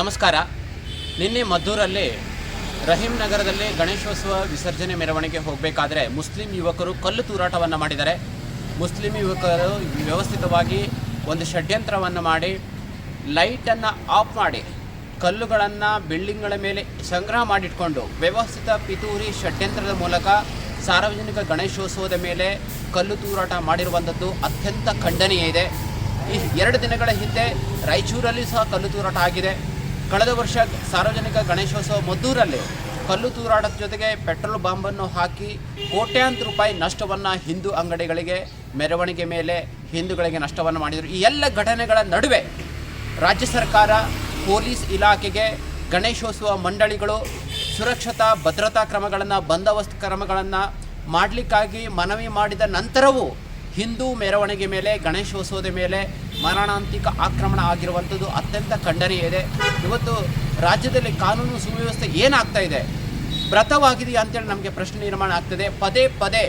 ನಮಸ್ಕಾರ. ನಿನ್ನೆ ಮದ್ದೂರಲ್ಲಿ ರಹೀಂ ನಗರದಲ್ಲಿ ಗಣೇಶೋತ್ಸವ ವಿಸರ್ಜನೆ ಮೆರವಣಿಗೆ ಹೋಗಬೇಕಾದ್ರೆ ಮುಸ್ಲಿಂ ಯುವಕರು ಕಲ್ಲು ತೂರಾಟವನ್ನು ಮಾಡಿದ್ದಾರೆ. ಮುಸ್ಲಿಂ ಯುವಕರು ವ್ಯವಸ್ಥಿತವಾಗಿ ಒಂದು ಷಡ್ಯಂತ್ರವನ್ನು ಮಾಡಿ, ಲೈಟನ್ನು ಆಫ್ ಮಾಡಿ, ಕಲ್ಲುಗಳನ್ನು ಬಿಲ್ಡಿಂಗ್ಗಳ ಮೇಲೆ ಸಂಗ್ರಹ ಮಾಡಿಟ್ಕೊಂಡು ವ್ಯವಸ್ಥಿತ ಪಿತೂರಿ ಷಡ್ಯಂತ್ರದ ಮೂಲಕ ಸಾರ್ವಜನಿಕ ಗಣೇಶೋತ್ಸವದ ಮೇಲೆ ಕಲ್ಲು ತೂರಾಟ ಮಾಡಿರುವಂಥದ್ದು ಅತ್ಯಂತ ಖಂಡನೀಯ ಇದೆ. ಈ ಎರಡು ದಿನಗಳ ಹಿಂದೆ ರಾಯಚೂರಲ್ಲಿ ಸಹ ಕಲ್ಲು ತೂರಾಟ ಆಗಿದೆ. ಕಳೆದ ವರ್ಷ ಸಾರ್ವಜನಿಕ ಗಣೇಶೋತ್ಸವ ಮದ್ದೂರಲ್ಲಿ ಕಲ್ಲು ತೂರಾಟದ ಜೊತೆಗೆ ಪೆಟ್ರೋಲ್ ಬಾಂಬನ್ನು ಹಾಕಿ ಕೋಟ್ಯಾಂತರ ರೂಪಾಯಿ ನಷ್ಟವನ್ನು ಹಿಂದೂ ಅಂಗಡಿಗಳಿಗೆ, ಮೆರವಣಿಗೆ ಮೇಲೆ ಹಿಂದೂಗಳಿಗೆ ನಷ್ಟವನ್ನು ಮಾಡಿದರು. ಈ ಎಲ್ಲ ಘಟನೆಗಳ ನಡುವೆ ರಾಜ್ಯ ಸರ್ಕಾರ, ಪೊಲೀಸ್ ಇಲಾಖೆಗೆ ಗಣೇಶೋತ್ಸವ ಮಂಡಳಿಗಳು ಸುರಕ್ಷತಾ, ಭದ್ರತಾ ಕ್ರಮಗಳನ್ನು, ಬಂದೋಬಸ್ತ್ ಕ್ರಮಗಳನ್ನು ಮಾಡಲಿಕ್ಕಾಗಿ ಮನವಿ ಮಾಡಿದ ನಂತರವೂ ಹಿಂದೂ ಮೆರವಣಿಗೆ ಮೇಲೆ, ಗಣೇಶೋತ್ಸವದ ಮೇಲೆ ಮರಣಾಂತಿಕ ಆಕ್ರಮಣ ಆಗಿರುವಂಥದ್ದು ಅತ್ಯಂತ ಖಂಡನೀಯ ಇದೆ. ಇವತ್ತು ರಾಜ್ಯದಲ್ಲಿ ಕಾನೂನು ಸುವ್ಯವಸ್ಥೆ ಏನಾಗ್ತಾ ಇದೆ? ವ್ರತವಾಗಿದೆಯಾ ಅಂತೇಳಿ ನಮಗೆ ಪ್ರಶ್ನೆ ನಿರ್ಮಾಣ ಆಗ್ತದೆ. ಪದೇ ಪದೇ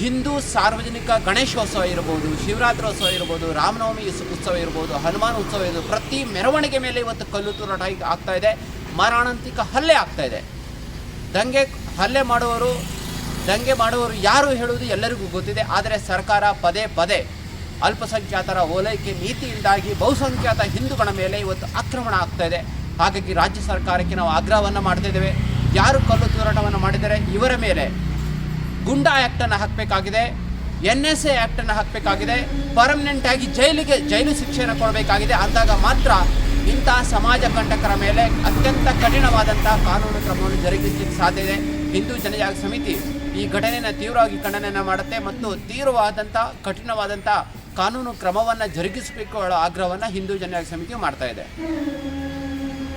ಹಿಂದೂ ಸಾರ್ವಜನಿಕ ಗಣೇಶೋತ್ಸವ ಇರ್ಬೋದು, ಶಿವರಾತ್ರೋತ್ಸವ ಇರ್ಬೋದು, ರಾಮನವಮಿ ಉತ್ಸವ ಇರ್ಬೋದು, ಹನುಮಾನ್ ಉತ್ಸವ ಇರ್ಬೋದು, ಪ್ರತಿ ಮೆರವಣಿಗೆ ಮೇಲೆ ಇವತ್ತು ಕಲ್ಲು ತೂರಾಟ ಆಗ್ತಾ ಇದೆ. ಮಾರಣಾಂತಿಕ ಹಲ್ಲೆ ಆಗ್ತಾ ಇದೆ. ದಂಗೆ ಹಲ್ಲೆ ಮಾಡುವವರು ದಂಗೆ ಮಾಡುವವರು ಯಾರು ಹೇಳುವುದು ಎಲ್ಲರಿಗೂ ಗೊತ್ತಿದೆ. ಆದರೆ ಸರ್ಕಾರ ಪದೇ ಪದೇ ಅಲ್ಪಸಂಖ್ಯಾತರ ಓಲೈಕೆ ನೀತಿಯಿಂದಾಗಿ ಬಹುಸಂಖ್ಯಾತ ಹಿಂದೂಗಳ ಮೇಲೆ ಇವತ್ತು ಆಕ್ರಮಣ ಆಗ್ತಾ ಇದೆ. ಹಾಗಾಗಿ ರಾಜ್ಯ ಸರ್ಕಾರಕ್ಕೆ ನಾವು ಆಗ್ರಹವನ್ನು ಮಾಡ್ತಿದ್ದೇವೆ ಯಾರು ಕಲ್ಲು ತೂರಾಟವನ್ನು ಮಾಡಿದರೆ ಇವರ ಮೇಲೆ ಗುಂಡಾ ಆ್ಯಕ್ಟನ್ನು ಹಾಕಬೇಕಾಗಿದೆ. ಎನ್ ಎಸ್ ಎ ಆ್ಯಕ್ಟನ್ನು ಹಾಕಬೇಕಾಗಿದೆ. ಪರ್ಮನೆಂಟ್ ಆಗಿ ಜೈಲಿಗೆ ಜೈಲು ಶಿಕ್ಷೆಯನ್ನು ಕೊಡಬೇಕಾಗಿದೆ. ಅಂದಾಗ ಮಾತ್ರ ಇಂತಹ ಸಮಾಜ ಕಂಟಕರ ಮೇಲೆ ಅತ್ಯಂತ ಕಠಿಣವಾದಂಥ ಕಾನೂನು ಕ್ರಮವನ್ನು ಜರುಗಿಸಲಿಕ್ಕೆ ಸಾಧ್ಯ ಇದೆ. ಹಿಂದೂ ಜನಜಾಗ ಸಮಿತಿ ಈ ಘಟನೆಯನ್ನು ತೀವ್ರವಾಗಿ ಖಂಡನೆಯನ್ನು ಮಾಡುತ್ತೆ ಮತ್ತು ತೀವ್ರವಾದಂಥ ಕಠಿಣವಾದಂಥ ಕಾನೂನು ಕ್ರಮವನ್ನು ಜರುಗಿಸಬೇಕು ಆಗ್ರಹವನ್ನ ಆಗ್ರಹವನ್ನು ಹಿಂದೂ ಜನ ಸಮಿತಿ ಮಾಡ್ತಾ ಇದೆ.